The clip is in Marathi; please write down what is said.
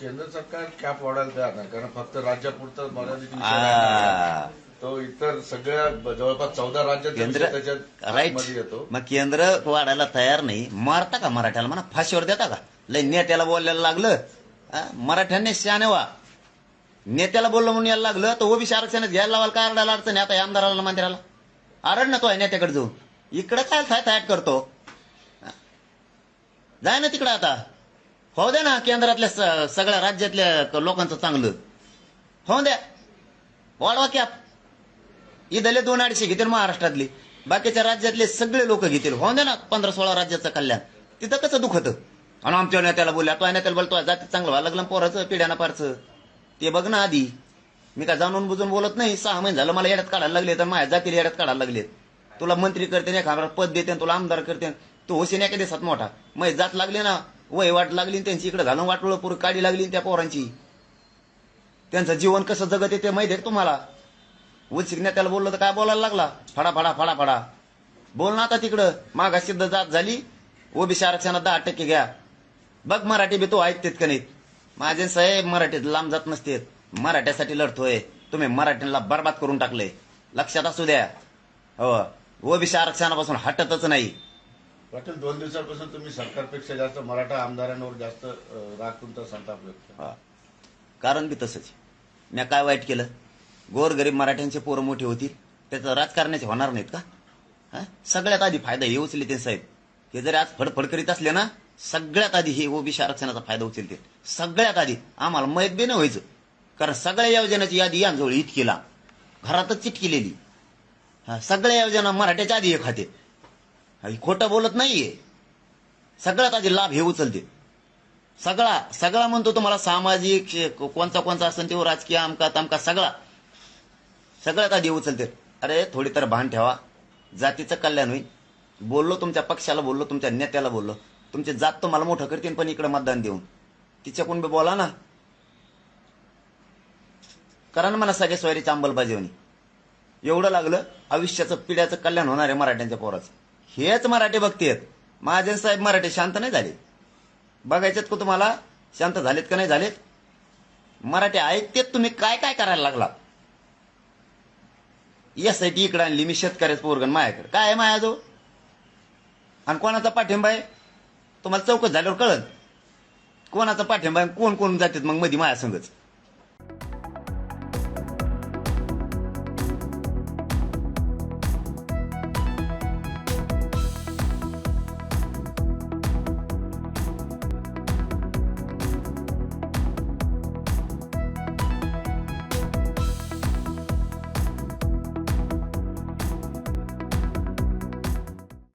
केंद्र सरकार कॅप वाढायला तयार नाही. कारण फक्त राज्यापुरतं मर्यादित विषय तो इतर सगळ्या जवळपास चौदा राज्याचा केंद्र राईटमध्ये येतो. मग केंद्र वाढायला तयार नाही. मारता का मराठ्याला? म्हणा फाशीवर देता का? लय नेत्याला बोलायला लागलं. मराठ्यांनी शहाणे व्हा. नेत्याला बोललं म्हणून यायला लागलं तर ओबीसी आरक्षणात घ्यायला लावाल काय अडायला अडचण आहे? आता या आमदाराला मंत्र्याला. आरड ना तो आहे नेत्याकडे जाऊन. इकडे काय थाय थाट करतो? जाय ना तिकडे आता. हो द्या ना केंद्रातल्या स- सगळ्या राज्यातल्या लोकांचं चांगलं. हो द्या वाढवा कॅप. इथले दोन अडीचशे घेतील महाराष्ट्रातले. बाकीच्या राज्यातले सगळे लोक घेतील. हो द्या ना पंधरा सोळा राज्याचं कल्याण. तिथं कसं दुखत? आणि आमच्या नेत्याला बोलल्या तो नेत्याला बोलतो जाती चांगलं व्हायला लागलं पोराचं पिढ्याना पारचं ते बघ ना आधी. मी काय जाणून बुजून बोलत नाही. सहा महिने झालं मला येड्यात काढायला लागले तर माझ्या जातीला येड्यात काढायला लागलेत. तुला मंत्री करते नाही पद देते तुला आमदार करते. तू होशील एका दिवसात मोठा. मग जात लागले ना वय वाट लागली त्यांची इकडे घालून वाटोळ पूर काढी लागली त्या पोरांची. त्यांचं जीवन कसं जगत येते माहिती आहे तुम्हाला? उलसिक नेत्याला बोललं तर काय बोलायला लागला? फडा फडा फडा फडा. बोल ना आता तिकडं. मागा सिद्ध जात झाली. ओबीसी आरक्षणात दहा टक्के घ्या. बघ मराठी बी तो ऐकतेत का नाहीत? माझे साहेब मराठीत लांब जात नसतेत. मराठ्यासाठी लढतोय. तुम्ही मराठ्यांना बर्बाद करून टाकले लक्षात असू द्या. हो. ओबीसी आरक्षणापासून हटतच नाही. पाटील दोन दिवसापासून तुम्ही सरकारपेक्षा जास्त मराठा आमदारांवर जास्त राग तुमचा संताप व्यक्त हा. कारण बी तसंच. मी काय वाईट केलं? गोरगरीब मराठ्यांचे पोरं मोठी होतील. त्याचं राजकारणाचे होणार नाहीत का? हा? सगळ्यात आधी फायदा हे उचलते साहेब. हे जरी आज फडफड करीत असले ना सगळ्यात आधी हे ओबीसी आरक्षणाचा फायदा उचलते सगळ्यात आधी. आम्हाला मयत बी नाही व्हायचं. कारण सगळ्या योजनांची यादी यांजवळ इतकीला घरातच चिटकिलेली हा, सगळ्या योजना मराठ्याच्या आधी हे खाते खोटं बोलत नाहीये. सगळ्यात आधी लाभ हे उचलते. सगळा सगळा म्हणतो तुम्हाला सामाजिक कोणता कोणचा असेल तो राजकीय आमका तामका सगळा. सगळ्यात आधी उचलते. अरे थोडी तर भान ठेवा. जातीचं कल्याण होईल. बोललो तुमच्या पक्षाला बोललो तुमच्या नेत्याला बोललो. तुमची जात तुम्हाला मोठं करतील पण इकडे मतदान देऊन. तिच्याकडून बी बोला ना. करा ना मला सगळ्या सोयरीची अंमलबजावणी एवढं लागलं आयुष्याचं पिढ्याचं कल्याण होणार आहे मराठ्यांच्या पोराचं. हेच मराठी बघतेत. महाजन साहेब मराठी शांत नाही झाले. बघायचेत का तुम्हाला? शांत झालेत का नाही झालेत? मराठी ऐकतेत तुम्ही. काय काय करायला लागला? यासाठी इकडे आणली मी शेतकऱ्याच पोरगण मायाकडे. काय आहे जो आणि कोणाचा पाठिंबा आहे? तुम्हाला चौकस झाल्यावर कळत कोणाचा पाठिंबा आहे? कोण कोण जातात मग मध्ये माया संगच